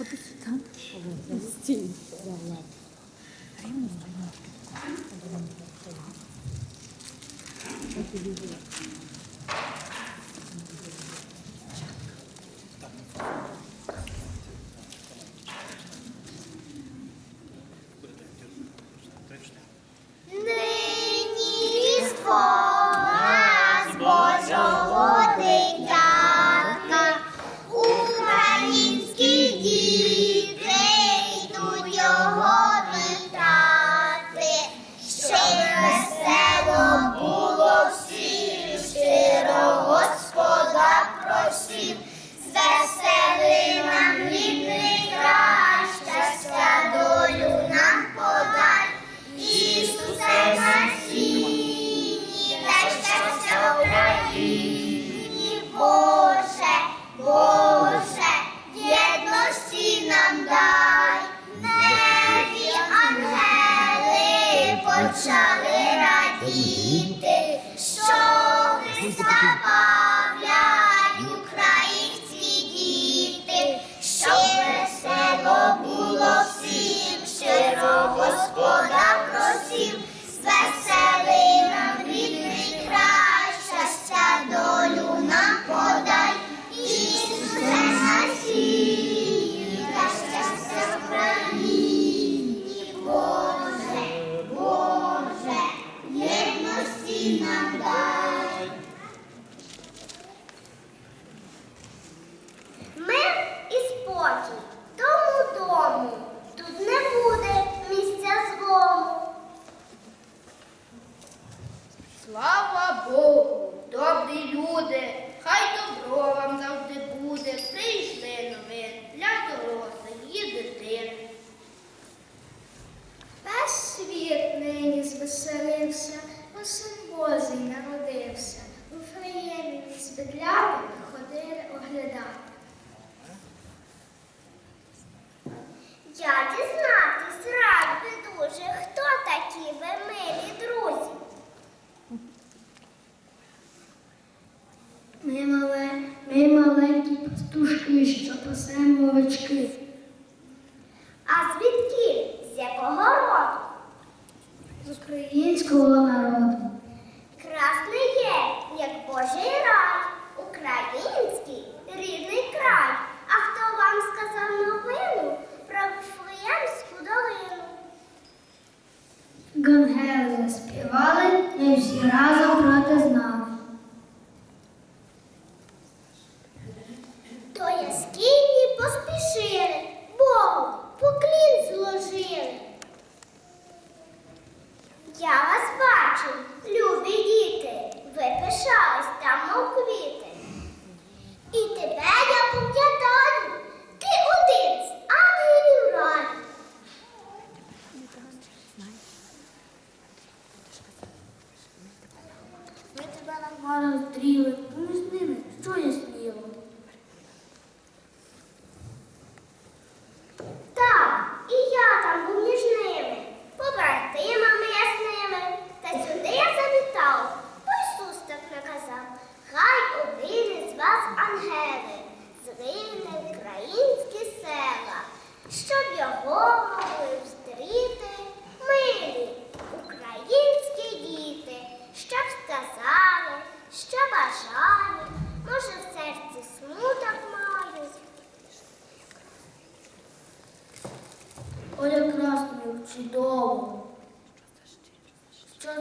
Ходить там стіль завела. Рівно, рівно. free. стріляти, ходили оглядати. Я дізнатися, рад би дуже, хто такі ви милі друзі. Ми, мале, ми маленькі пастушки, що пасемо овечки. А звідки? З якого роду? З українського народу. Гангели заспівали, і всі разом проти нас. совість.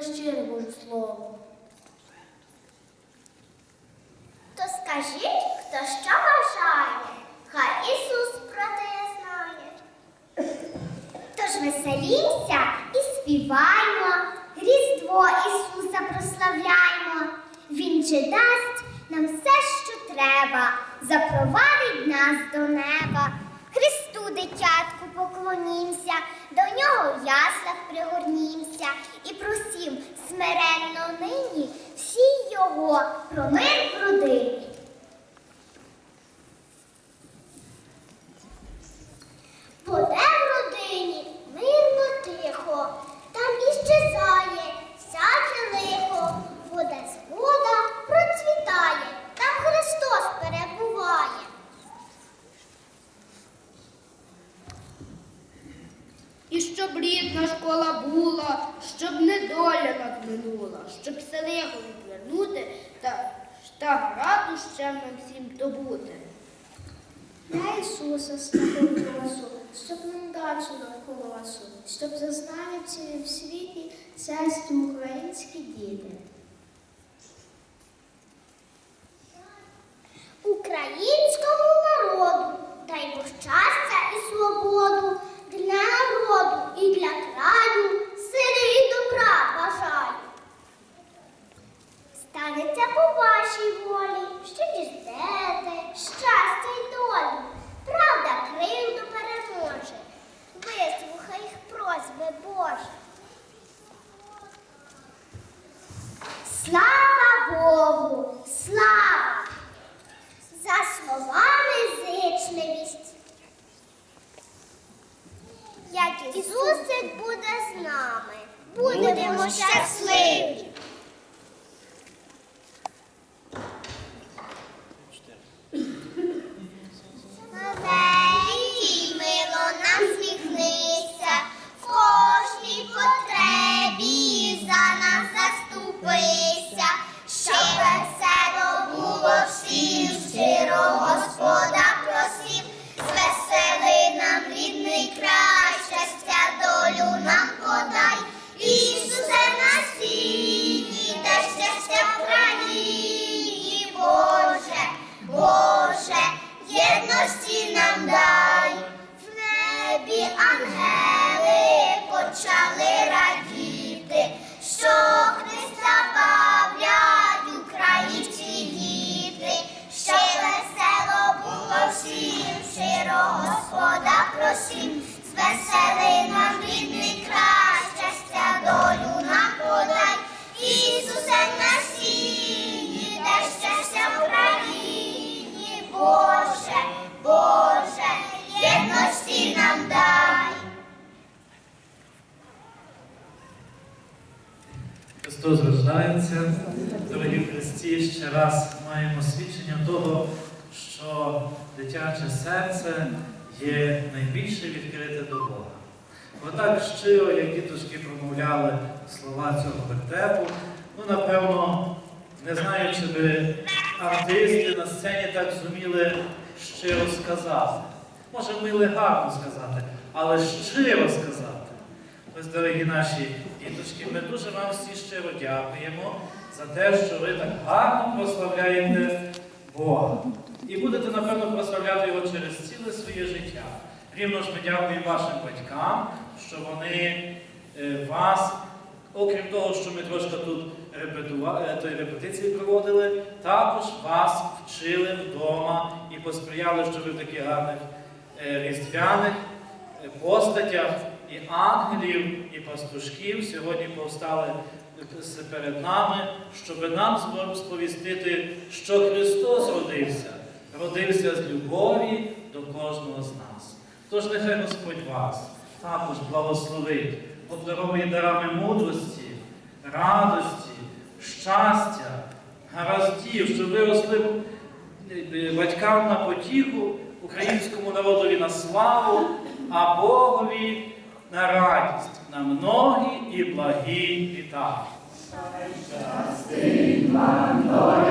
то щире Боже слово. То скажіть, хто що бажає, хай Ісус про те знає. Тож веселімся і співаймо, Різдво Ісуса прославляймо. Він же дасть нам все, що треба, запровадить нас до неба. Христу дитятку поклонімся до нього в яслах пригорнімся і просім смиренно нині всі його про мир в родині. Щоб рідна школа була, щоб недоля надминула, щоб селиху відвернути та, та раду ще нам всім добути. Для Ісуса святого голосу, щоб нам дачу на колосу, щоб зазнали в цілім світі царські українські діти. Українському Як Ісусик буде з нами, будемо щасливі. Просим, звесели нам рідний край, щастя долю нам подай, Ісусе на сіні, дай щастя в країні, Боже, Боже, єдності нам дай. Христос рождається. Дорогі в Христі, ще раз маємо свідчення того, що дитяче серце є найбільше відкрите до Бога. Бо так щиро, як діточки промовляли слова цього вертепу, ну, напевно, не знаю, чи би артисти на сцені так зуміли щиро сказати. Може, вміли гарно сказати, але щиро сказати. Ось, дорогі наші діточки, ми дуже вам всі щиро дякуємо за те, що ви так гарно прославляєте Бога. Рівно ж ми дякуємо вашим батькам, що вони е, вас, окрім того, що ми трошки тут е, репетиції проводили, також вас вчили вдома і посприяли, щоб ви в таких гарних е, різдвяних постатях і ангелів, і пастушків сьогодні повстали перед нами, щоб нам сповістити, що Христос родився, родився з любові до кожного з нас. Тож нехай Господь вас також благословить, обдаровує дарами мудрості, радості, щастя, гараздів, щоб ви росли е, батькам на потіху, українському народові на славу, а Богові на радість, на многі і благі літа. Доля